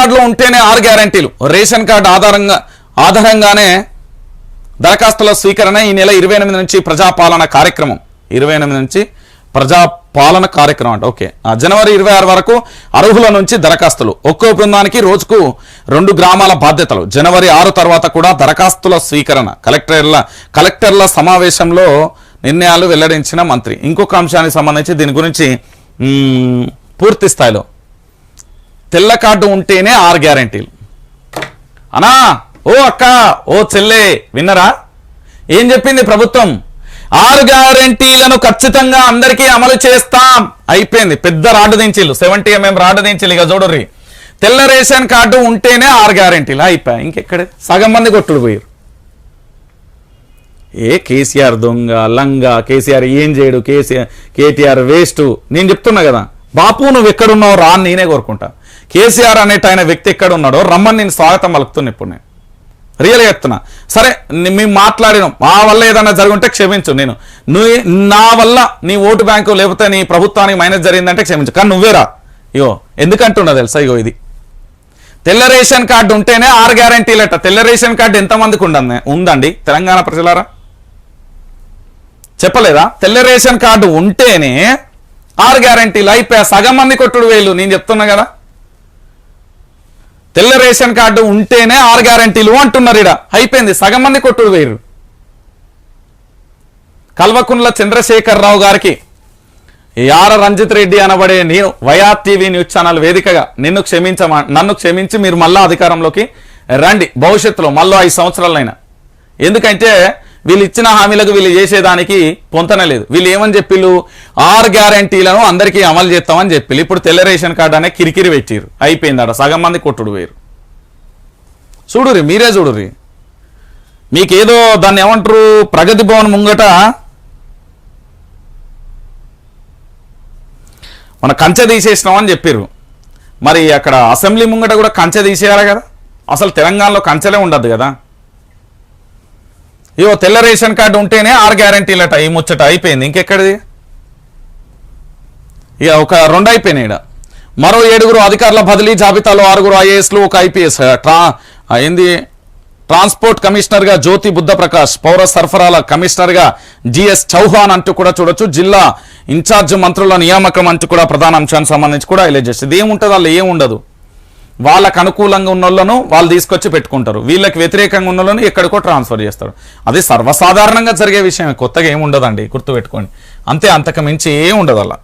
కార్డులో ఉంటేనే ఆరు గ్యారంటీలు. రేషన్ కార్డు ఆధారంగా ఆధారంగానే దరఖాస్తుల స్వీకరణ ఈ నెల ఇరవై ఎనిమిది నుంచి ప్రజాపాలన కార్యక్రమం. ఇరవై ఎనిమిది నుంచి ప్రజాపాలన కార్యక్రమం అంట. ఓకే. ఆ, జనవరి ఇరవై ఆరు వరకు అర్హుల నుంచి దరఖాస్తులు. ఒక్కో బృందానికి రోజుకు రెండు గ్రామాల బాధ్యతలు. జనవరి ఆరు తర్వాత కూడా దరఖాస్తుల స్వీకరణ. కలెక్టర్ల కలెక్టర్ల సమావేశంలో నిర్ణయాలు వెల్లడించిన మంత్రి. ఇంకొక అంశానికి సంబంధించి దీని గురించి పూర్తి స్థాయిలో తెల్ల కార్డు ఉంటేనే ఆరు గ్యారంటీలు. అనా ఓ అక్క ఓ చెల్లె విన్నరా? ఏం చెప్పింది ప్రభుత్వం? ఆరు గ్యారంటీలను ఖచ్చితంగా అందరికీ అమలు చేస్తాం. అయిపోయింది. పెద్ద రాడ్డు దించిల్లు. సెవెంటీ ఎంఎం రాడ్డు దించిల్లు ఇక చూడర్రి. తెల్ల రేషన్ కార్డు ఉంటేనే ఆరు గ్యారంటీలు. అయిపోయాయి ఇంకెక్కడ? సగం మంది కొట్టుడు పోయారు ఏ కేసీఆర్ దొంగ లంగా కేసీఆర్ ఏం చేయడు కేసీఆర్ కేటీఆర్ వేస్ట్. నేను చెప్తున్నా కదా బాపు నువ్వు ఎక్కడున్నావు రా అని నేనే కోరుకుంటా. కేసీఆర్ అనేట ఆయన వ్యక్తి ఎక్కడ ఉన్నాడో రమ్మని నేను స్వాగతం పలుకుతున్నా ఇప్పుడు నేను. రియల్గా చెప్తున్నా. సరే మేము మాట్లాడినాం. మా వల్ల ఏదైనా జరుగుంటే క్షమించు నేను. నువ్వు నా వల్ల నీ ఓటు బ్యాంకు లేకపోతే నీ ప్రభుత్వానికి మైనస్ జరిగిందంటే క్షమించు. కానీ నువ్వేరా? ఇగో ఎందుకంటున్నా తెలుసా ఇగో ఇది? తెల్ల రేషన్ కార్డు ఉంటేనే ఆరు గ్యారంటీలట తెల్ల రేషన్ కార్డు ఎంతమందికి ఉండండి ఉందండి. తెలంగాణ ప్రజలారా? చెప్పలేదా? తెల్ల రేషన్ కార్డు ఉంటేనే ఆరు గ్యారంటీలు అయిపోయా. సగం మంది కొట్టుడు వేలు. నేను చెప్తున్నా కదా. తెల్ల రేషన్ కార్డు ఉంటేనే ఆరు గ్యారంటీలు అంటున్నారు ఇడ అయిపోయింది. సగం మంది కొట్టుడు వేరు కల్వకుండ్ల చంద్రశేఖర్ రావు గారికి యార రంజిత్ రెడ్డి అనబడే నేను వైఆర్ టీవీ న్యూస్ ఛానల్ వేదికగా నిన్ను క్షమించమా నన్ను క్షమించి మీరు మళ్ళా అధికారంలోకి రండి. భవిష్యత్తులో మళ్ళీ ఐదు సంవత్సరాలైనా ఎందుకంటే వీళ్ళు ఇచ్చిన హామీలకు వీళ్ళు చేసేదానికి పొంతన లేదు. వీళ్ళు ఏమని చెప్పిళ్ళు? ఆర్ గ్యారంటీలను అందరికీ అమలు చేస్తామని చెప్పి ఇప్పుడు తెల్ల రేషన్ కార్డు అనే కిరికిరి పెట్టిరు అయిపోయిందట. సగం మంది కొట్టుడు వేరు. చూడురి మీరే చూడురి మీకేదో దాన్ని ఏమంటారు? ప్రగతి భవన్ ముంగట మన కంచె తీసేసినామని చెప్పారు మరి అక్కడ అసెంబ్లీ ముంగట కూడా కంచె తీసేయాలి కదా? అసలు తెలంగాణలో కంచెలే ఉండదు కదా? ఇవో తెల్ల రేషన్ కార్డు ఉంటేనే ఆరు గ్యారంటీలట ఈ ముచ్చట అయిపోయింది. ఇంకెక్కడిది? ఇక ఒక రెండు అయిపోయినాయి ఈడ. మరో ఏడుగురు అధికారుల బదిలీ జాబితాలో ఆరుగురు ఐఏఎస్లు ఒక ఐపీఎస్ ట్రా ఏంది? ట్రాన్స్పోర్ట్ కమిషనర్గా జ్యోతి బుద్ధప్రకాష్ పౌర సరఫరాల కమిషనర్గా జిఎస్ చౌహాన్ అంటూ కూడా చూడొచ్చు. జిల్లా ఇన్ఛార్జ్ మంత్రుల నియామకం అంటూ కూడా ప్రధాన అంశానికి సంబంధించి కూడా హైలైట్ చేస్తుంది. ఏముంటుంది వాళ్ళు ఏముండదు? వాళ్ళకు అనుకూలంగా ఉన్న వాళ్ళను వాళ్ళు తీసుకొచ్చి పెట్టుకుంటారు. వీళ్ళకి వ్యతిరేకంగా ఉన్న వాళ్ళను ఎక్కడికో ట్రాన్స్ఫర్ చేస్తారు. అది సర్వసాధారణంగా జరిగే విషయం కొత్తగా ఏమి ఉండదండి గుర్తుపెట్టుకోండి. అంతే అంతకు మించి ఏమి ఉండదు అలా